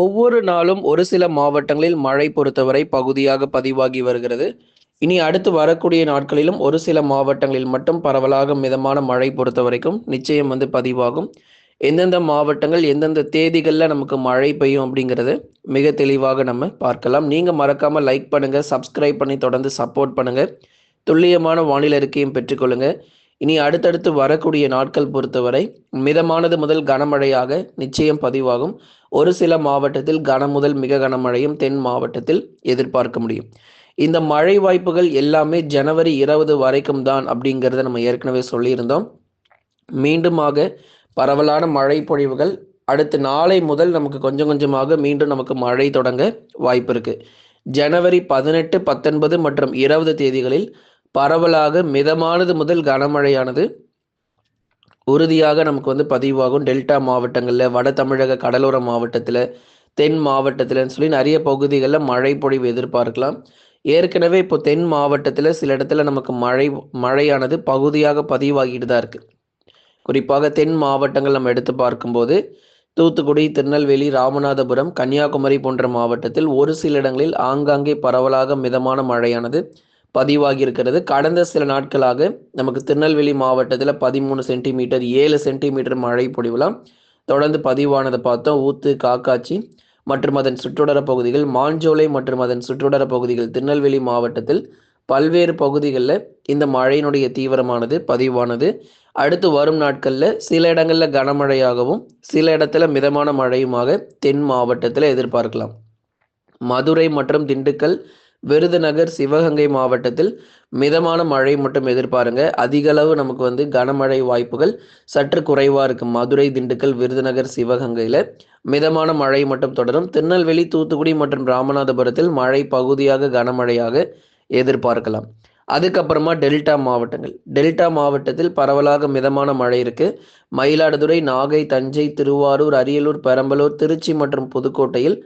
ஒவ்வொரு நாளும் ஒரு சில மாவட்டங்களில் மழை பொறுத்தவரை பகுதியாக பதிவாகி வருகிறது. இனி அடுத்து வரக்கூடிய நாட்களிலும் ஒரு சில மாவட்டங்களில் மட்டும் பரவலாக மிதமான மழை பொறுத்த வரைக்கும் நிச்சயம் வந்து பதிவாகும். எந்தெந்த மாவட்டங்கள் எந்தெந்த தேதிகளில் நமக்கு மழை பெய்யும் அப்படிங்கிறது மிக தெளிவாக நம்ம பார்க்கலாம். நீங்கள் மறக்காமல் லைக் பண்ணுங்கள் சப்ஸ்கிரைப் பண்ணி தொடர்ந்து சப்போர்ட் பண்ணுங்கள் துல்லியமான வானிலை அறிக்கையும் பெற்றுக்கொள்ளுங்கள் இனி அடுத்தடுத்து வரக்கூடிய நாட்கள் பொறுத்தவரை மிதமானது முதல் கனமழையாக நிச்சயம் பதிவாகும். ஒரு சில மாவட்டத்தில் கன முதல் மிக கனமழையும் தென் மாவட்டத்தில் எதிர்பார்க்க முடியும். இந்த மழை வாய்ப்புகள் எல்லாமே ஜனவரி இருபது வரைக்கும் தான் அப்படிங்கிறத நம்ம ஏற்கனவே சொல்லியிருந்தோம். மீண்டுமாக பரவலான மழை பொழிவுகள் அடுத்து நாளை முதல் நமக்கு கொஞ்சம் கொஞ்சமாக மீண்டும் நமக்கு மழை தொடங்க வாய்ப்பு இருக்கு. ஜனவரி பதினெட்டு பத்தொன்பது மற்றும் இருபது தேதிகளில் பரவலாக மிதமானது முதல் கனமழையானது உறுதியாக நமக்கு வந்து பதிவாகும் டெல்டா மாவட்டங்களில் வட தமிழக கடலோர மாவட்டத்தில் தென் மாவட்டத்தில்னு சொல்லி நிறைய பகுதிகளில் மழை பொழிவு எதிர்பார்க்கலாம். ஏற்கனவே இப்போ தென் மாவட்டத்தில் சில இடத்துல நமக்கு மழை மழையானது பகுதியாக பதிவாகிட்டு தான் இருக்குது குறிப்பாக தென் மாவட்டங்கள் நம்ம எடுத்து பார்க்கும்போது தூத்துக்குடி திருநெல்வேலி ராமநாதபுரம் கன்னியாகுமரி போன்ற மாவட்டத்தில் ஒரு சில இடங்களில் ஆங்காங்கே பரவலாக மிதமான மழையானது. பதிவாகி இருக்கிறது கடந்த சில நாட்களாக நமக்கு திருநெல்வேலி மாவட்டத்தில் பதிமூணு சென்டிமீட்டர் ஏழு சென்டிமீட்டர் மழை பொழிவுலாம். தொடர்ந்து பதிவானதை பார்த்தோம். ஊத்து காக்காச்சி மற்றும் அதன் சுற்றுடர பகுதிகள் மாஞ்சோலை மற்றும் அதன் சுற்றுடர பகுதிகள் திருநெல்வேலி மாவட்டத்தில் பல்வேறு பகுதிகளில் இந்த மழையினுடைய தீவிரமானது பதிவானது. அடுத்து வரும் நாட்களில் சில இடங்களில் கனமழையாகவும் சில இடத்துல மிதமான மழையுமாக தென் மாவட்டத்தில் எதிர்பார்க்கலாம். மதுரை மற்றும் திண்டுக்கல் விருதுநகர் சிவகங்கை மாவட்டத்தில் மிதமான மழை மட்டும் எதிர்பாருங்க. அதிக அளவு நமக்கு வந்து கனமழை வாய்ப்புகள் சற்று குறைவாக இருக்கும் மதுரை திண்டுக்கல் விருதுநகர் சிவகங்கையில் மிதமான மழை மட்டும் தொடரும். திருநெல்வேலி தூத்துக்குடி மற்றும் ராமநாதபுரத்தில் மழை பகுதியாக கனமழையாக எதிர்பார்க்கலாம். அதுக்கப்புறமா டெல்டா மாவட்டங்கள். டெல்டா மாவட்டத்தில் பரவலாக மிதமான மழை இருக்கு. மயிலாடுதுறை நாகை தஞ்சை திருவாரூர் அரியலூர் பெரம்பலூர் திருச்சி மற்றும் புதுக்கோட்டையில்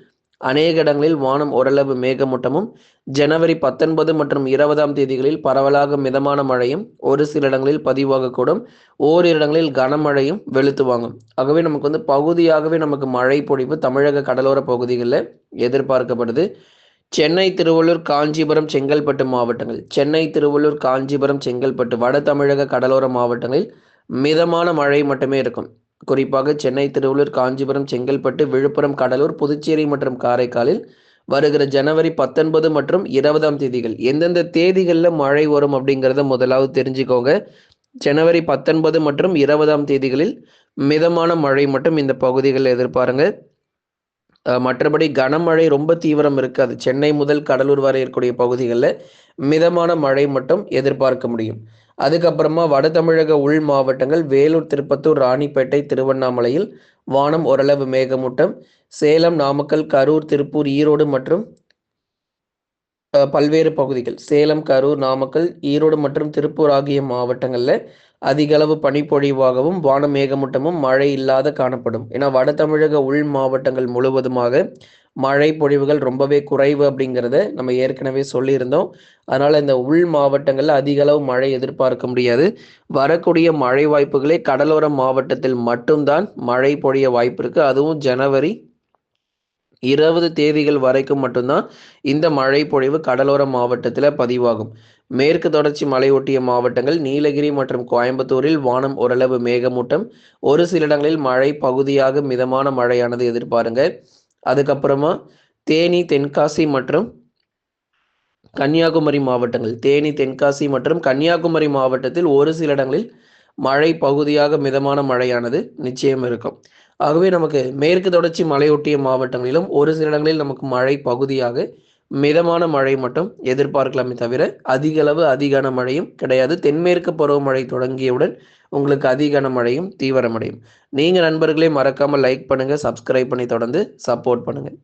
அநேக இடங்களில் வானம் ஓரளவு மேகமூட்டமும் ஜனவரி பத்தொன்பது மற்றும் இருபதாம் தேதிகளில் பரவலாக மிதமான மழையும் ஒரு சில இடங்களில் பதிவாகக்கூடும் ஓரிரு இடங்களில் கனமழையும் வெளுத்து வாங்கும். ஆகவே நமக்கு வந்து பகுதியாகவே நமக்கு மழை பொழிவு தமிழக கடலோர பகுதிகளில் எதிர்பார்க்கப்படுது. சென்னை திருவள்ளூர் காஞ்சிபுரம் செங்கல்பட்டு மாவட்டங்கள். சென்னை திருவள்ளூர் காஞ்சிபுரம் செங்கல்பட்டு வட தமிழக கடலோர மாவட்டங்களில் மிதமான மழை மட்டுமே இருக்கும். குறிப்பாக சென்னை திருவள்ளூர் காஞ்சிபுரம் செங்கல்பட்டு விழுப்புரம் கடலூர் புதுச்சேரி மற்றும் காரைக்காலில் வருகிற ஜனவரி பத்தொன்பது மற்றும் இருபதாம் தேதிகள். எந்தெந்த தேதிகளில் மழை வரும் அப்படிங்கிறத முதலாவது தெரிஞ்சுக்கோங்க. ஜனவரி பத்தொன்பது மற்றும் இருபதாம் தேதிகளில் மிதமான மழை மட்டும் இந்த பகுதிகளில் எதிர்பாருங்க. மற்றபடி கனமழை ரொம்ப தீவிரம் இருக்காது. சென்னை முதல் கடலூர் வரை இருக்கக்கூடிய பகுதிகளில் மிதமான மழை மட்டும் எதிர்பார்க்க முடியும். அதுக்கப்புறமா வட தமிழக உள் மாவட்டங்கள் வேலூர் திருப்பத்தூர் ராணிப்பேட்டை திருவண்ணாமலையில் வானம் ஓரளவு மேகமூட்டம். சேலம் நாமக்கல் கரூர் திருப்பூர் ஈரோடு மற்றும் பல்வேறு பகுதிகள். சேலம் கரூர் நாமக்கல் ஈரோடு மற்றும் திருப்பூர் ஆகிய மாவட்டங்களில் அதிக அளவு பனிப்பொழிவாகவும் வான மேகமூட்டமும் மழை இல்லாத காணப்படும். ஏன்னா வட தமிழக உள் மாவட்டங்கள் முழுவதுமாக மழை பொழிவுகள் ரொம்பவே குறைவு அப்படிங்கிறத நம்ம ஏற்கனவே சொல்லியிருந்தோம். அதனால் இந்த உள் மாவட்டங்களில் அதிக அளவு மழை எதிர்பார்க்க முடியாது. வரக்கூடிய மழை வாய்ப்புகளே கடலோர மாவட்டத்தில் மட்டும்தான் மழை பொழிய வாய்ப்பு இருக்கு. அதுவும் ஜனவரி இருபது தேதிகள் வரைக்கும் மட்டும்தான் இந்த மழை பொழிவு கடலோர மாவட்டத்தில் பதிவாகும். மேற்கு தொடர்ச்சி மலையொட்டிய மாவட்டங்கள் நீலகிரி மற்றும் கோயம்புத்தூரில் வானம் ஓரளவு மேகமூட்டம். ஒரு சில இடங்களில் மழை பகுதியாக மிதமான மழையானது எதிர்பாருங்க. அதுக்கப்புறமா தேனி தென்காசி மற்றும் கன்னியாகுமரி மாவட்டங்கள். தேனி தென்காசி மற்றும் கன்னியாகுமரி மாவட்டத்தில் ஒரு சில இடங்களில் மழை பகுதியாக மிதமான மழையானது நிச்சயம் இருக்கும். ஆகவே நமக்கு மேற்கு தொடர்ச்சி மலையொட்டிய மாவட்டங்களிலும் ஒரு சில இடங்களில் நமக்கு மழை பகுதியாக மிதமான மழை மட்டும் எதிர்பார்க்கலாமே தவிர அதிக அளவு அதிகான மழையும் கிடையாது. தென்மேற்கு பருவமழை தொடங்கியவுடன் உங்களுக்கு அதிகான மழையும் தீவிரமடையும் நீங்கள் நண்பர்களே மறக்காமல் லைக் பண்ணுங்கள் சப்ஸ்கிரைப் பண்ணி தொடர்ந்து சப்போர்ட் பண்ணுங்கள்